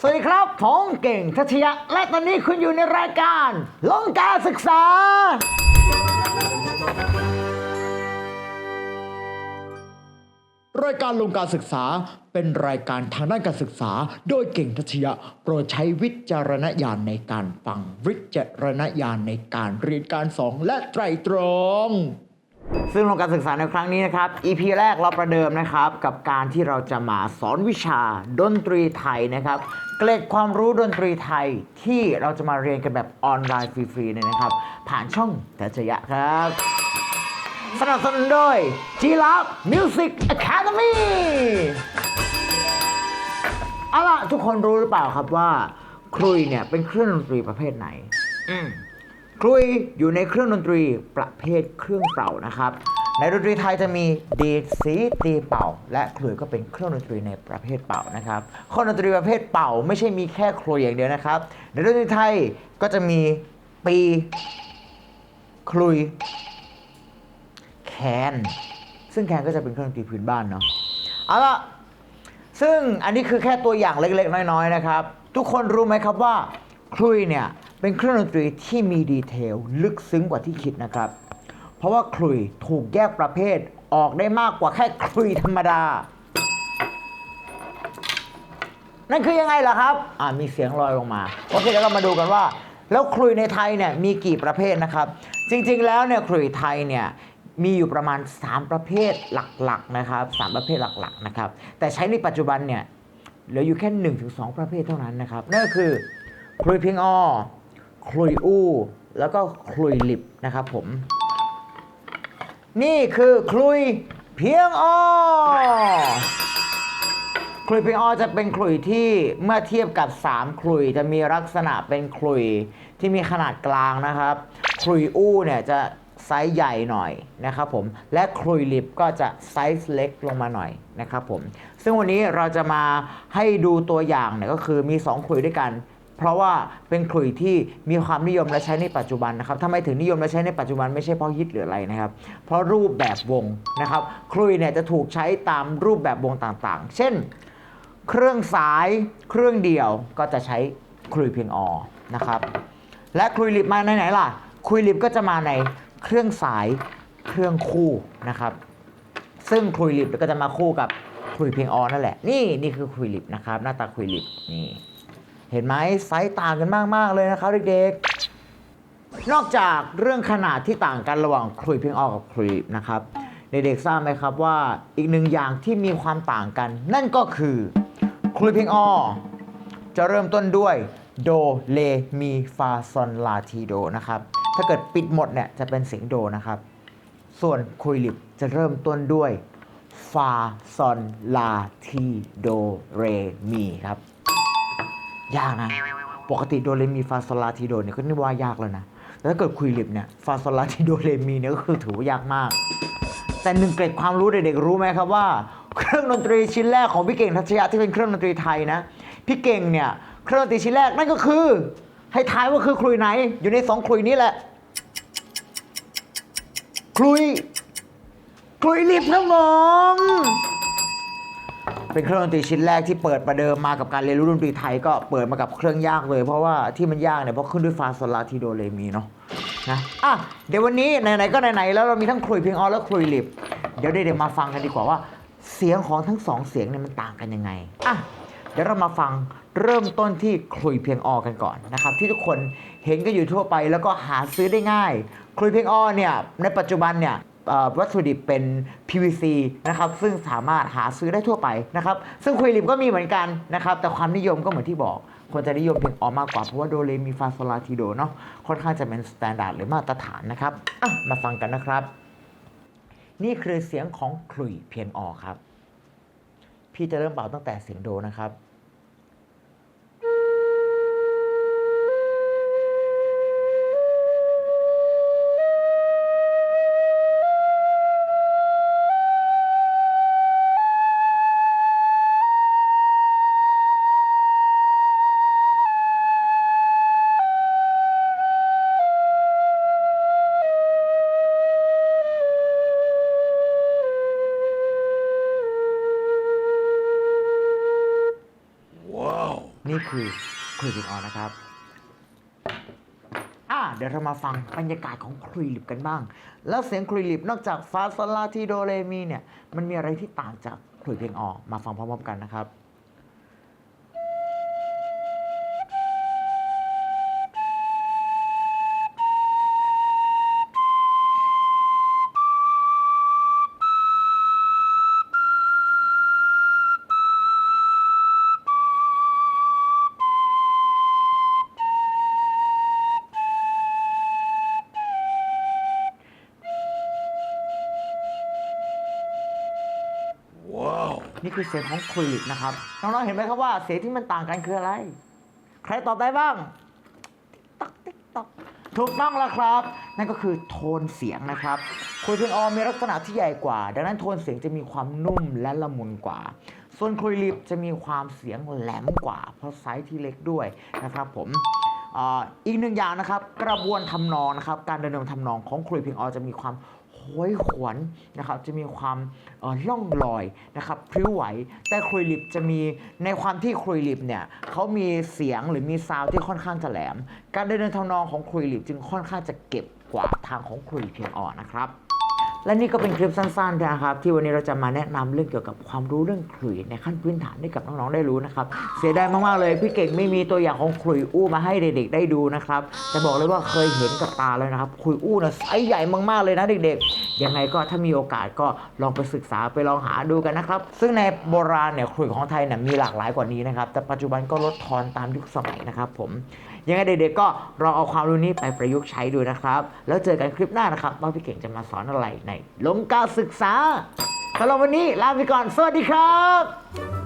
สวัสดีครับผมเก่งทัชยะ และตอนนี้คุณอยู่ในรายการลงการศึกษา รายการลงการศึกษาเป็นรายการทางด้านการศึกษา โดยเก่งทัชยะ โปรดใช้วิจารณญาณในการฟังวิจารณญาณในการเรียนการสอนและไตรตรอง ซึ่งลงการศึกษาในครั้งนี้นะครับ EP แรกเราประเดิมนะครับ กับการที่เราจะมาสอนวิชาดนตรีไทยนะครับ เกร็ดความรู้ดนตรีไทยที่เราจะมาเรียนกันแบบออนไลน์ฟรีๆเนี่ยนะครับ ผ่านช่องทัชยะครับ สนับสนุนโดย G Lab Music Academy เอาล่ะทุกคนรู้หรือเปล่าครับว่า ครุยเนี่ยเป็นเครื่องดนตรีประเภทไหน อืม ครุยอยู่ในเครื่องดนตรีประเภทเครื่องเป่านะครับ ในดนตรีไทยจะมีดีดสีตีเป่า และครุยก็เป็นเครื่องดนตรีในประเภทเป่านะครับเครื่องดนตรีประเภทเป่าไม่ใช่มีแค่ครุยอย่างเดียวนะครับ ในดนตรีไทยก็จะมีปีครุย แคนซึ่งแคนก็จะเป็นเครื่องดนตรีพื้นบ้านเนาะเอาละซึ่งอันนี้คือแค่ตัวอย่างเล็กๆ น้อยๆนะครับ ทุกคนรู้ไหมครับว่าคลุยเนี่ย เป็นเครื่องดนตรีที่มีดีเทลลึกซึ้งกว่าที่คิดนะครับ เพราะว่าคลุยถูกแยกประเภทออกได้มากกว่าแค่คลุยธรรมดา นั่นคือยังไงล่ะครับ อ่ามีเสียงลอยลงมา โอเคเดี๋ยวเรามาดูกันว่า แล้วคลุยในไทยเนี่ยมีกี่ประเภทนะครับ จริงๆแล้วเนี่ยคลุยไทยเนี่ยมีอยู่ประมาณ 3 ประเภทหลักๆนะครับสามประเภทหลักๆนะครับ แต่ใช้ในปัจจุบันเนี่ยเหลืออยู่แค่1นถึงสประเภทเท่านั้นนะครับ นั่นก็คือคลุยเพียงอ้อ คลุยอู้ แล้วก็คลุยลิบนะครับผม นี่คือคลุยเพียงอ้อคลุยเพียงอ้อจะเป็นคลุยที่เมื่อเทียบกับ 3 คลุยจะมีลักษณะเป็นคลุยที่มีขนาดกลางนะครับ คลุยอู้เนี่ยจะไซส์ใหญ่หน่อยนะครับผม และคลุยลิบก็จะไซส์เล็กลงมาหน่อยนะครับผม ซึ่งวันนี้เราจะมาให้ดูตัวอย่างเนี่ยก็คือมี 2 คลุยด้วยกัน เพราะว่าเป็นขลุ่ยที่มีความนิยมและใช้ในปัจจุบันนะครับทำไมถึงนิยมและใช้ในปัจจุบันไม่ใช่เพราะฮิตหรืออะไรนะครับ เพราะรูปแบบวงนะครับขลุ่ยเนี่ยจะถูกใช้ตามรูปแบบวงต่างๆ เช่น เครื่องสายเครื่องเดียวก็จะใช้คลุยเพียงออนะครับ และคลุยลิบมาไหนล่ะคลุยลิบก็จะมาในเครื่องสายเครื่องคู่นะครับ ซึ่งคลุยลิบก็จะมาคู่กับคลุยเพียงออนั่นแหละ นี่นี่คือคลุยลิบนะครับ หน้าตาคลุยลิบนี่ เห็นไหมไซส์ต่างกันมาก ๆ เลยนะครับเด็กๆ นอกจากเรื่องขนาดที่ต่างกันระหว่างคลุยเพียงออกับคลุยลิบนะครับเด็กๆทราบไหมครับว่าอีกหนึ่งอย่างที่มีความต่างกัน นั่นก็คือคลุยเพียงออจะเริ่มต้นด้วยโดเลมีฟาซอนลาทีโดนะครับถ้าเกิดปิดหมดเนี่ยจะเป็นเสียงโดนะครับ ส่วนคุยลิบจะเริ่มต้นด้วยฟาซอนลาทีโดเรมีครับ ยากนะ ปกติโดเรมีฟาโซลาทีโดเนี่ยก็นี่ว่ายากแล้วนะแต่ถ้าเกิดคุยลิบเนี่ยฟาโซลาทีโดเรมีเนี่ยก็คือถือว่ายากมาก แต่หนึ่งเกร็ดความรู้เด็กๆรู้ไหมครับว่า เครื่องดนตรีชิ้นแรกของพี่เก่งทัชยะที่เป็นเครื่องดนตรีไทยนะพี่เก่งเนี่ยเครื่องดนตรีชิ้นแรกนั่นก็คือ ให้ทายว่าคือคลุยไหน อยู่ในสองคลุยนี้แหละคลุยคลุยลิบครับผม เป็นเครื่องดนตรีชิ้นแรกที่เปิดประเดิมมากับการเรียนรู้ดนตรีไทยก็เปิดมากับเครื่องยากเลย เพราะว่าที่มันยากเนี่ยเพราะขึ้นด้วยฟาโซลาทีโดเรมีเนาะนะอะเดี๋ยววันนี้ไหนๆก็ไหนๆแล้วเรามีทั้งคลุยเพียงออและคลุยลิบเดี๋ยวเดี๋ยวมาฟังกันดีกว่าว่า เสียงของทั้งสองเสียงเนี่ยมันต่างกันยังไงอะเดี๋ยวเรามาฟังเริ่มต้นที่คลุยเพียงออกันก่อนนะครับ ที่ทุกคนเห็นกันอยู่ทั่วไปแล้วก็หาซื้อได้ง่าย คลุยเพียงออเนี่ยในปัจจุบันเนี่ย วัตถุดิบเป็น PVC นะครับซึ่งสามารถหาซื้อได้ทั่วไปนะครับซึ่งคุยลิบก็มีเหมือนกันนะครับแต่ความนิยมก็เหมือนที่บอกคนจะนิยมเพียงออกมากกว่าเพราะว่าโดเรมีฟาโซลาทีโดเนาะค่อนข้างจะเป็นสแตนดาร์ดหรือมาตรฐานนะครับอะมาฟังกันนะครับ นี่คือเสียงของคลุยเพียงออครับ พี่จะเริ่มเป่าตั้งแต่เสียงโดนะครับ นี่คือคุยลินออนนะครับอะเดี๋ยวเรามาฟังบรรยากาศของคุยลิปกันบ้าง แล้วเสียงคุยลิปนอกจากฟาซลาทีโดเรมีเนี่ย มันมีอะไรที่ต่างจากคุยเพลงออมาฟังพร้อมๆกันนะครับ นี่คือเสียงของคลีดนะครับ น้องๆ เห็นไหมครับว่าเสียงที่มันต่างกันคืออะไร ใครตอบได้บ้างติ๊กตักติ๊กตักถูกต้องแล้วครับ นั่นก็คือโทนเสียงนะครับคุยเพลงออมีลักษณะที่ใหญ่กว่า ดังนั้นโทนเสียงจะมีความนุ่มและละมุนกว่า ส่วนคุยลิปจะมีความเสียงแหลมกว่า เพราะไซส์ที่เล็กด้วยนะครับผมอ,อีกหนึ่งอย่างนะครับ กระบวนทำนองนะครับ การดำเนินทำนองของคุยเพียงออจะมีความ ห้อยขวนนะครับจะมีความล่องลอยนะครับพริ้วไหว แต่ครุยลิปจะมีในความที่ครุยลิปเนี่ยเขามีเสียงหรือมีซาวที่ค่อนข้างจะแหลม การดำเดินทำนองของครุยลิปจึงค่อนข้างจะเก็บกว่าทางของครุยเพียงอ่อนนะครับ และนี่ก็เป็นคลิปสั้นๆนะครับที่วันนี้เราจะมาแนะนำเรื่องเกี่ยวกับความรู้เรื่องขลุ่ยในขั้นพื้นฐานให้กับน้องๆได้รู้นะครับเสียดายมากๆเลยพี่เก่งไม่มีตัวอย่างของขลุ่ยอู้มาให้เด็กๆได้ดูนะครับแต่บอกเลยว่าเคยเห็นกับตาเลยนะครับขลุ่ยอู้นะไซส์ใหญ่มากๆเลยนะเด็กๆยังไงก็ถ้ามีโอกาสก็ลองไปศึกษาไปลองหาดูกันนะครับซึ่งในโบราณเนี่ยขลุ่ยของไทยเนี่ยมีหลากหลายกว่านี้นะครับแต่ปัจจุบันก็ลดทอนตามยุคสมัยนะครับผมยังไงเด็กๆก็ลองเอาความรู้นี้ไปประยุกต์ใช้ดูนะครับ แล้วเจอกันคลิปหน้านะครับว่าพี่เก่งจะมาสอนอะไรในลงการศึกษาสำหรับวันนี้ลาไปก่อน สวัสดีครับ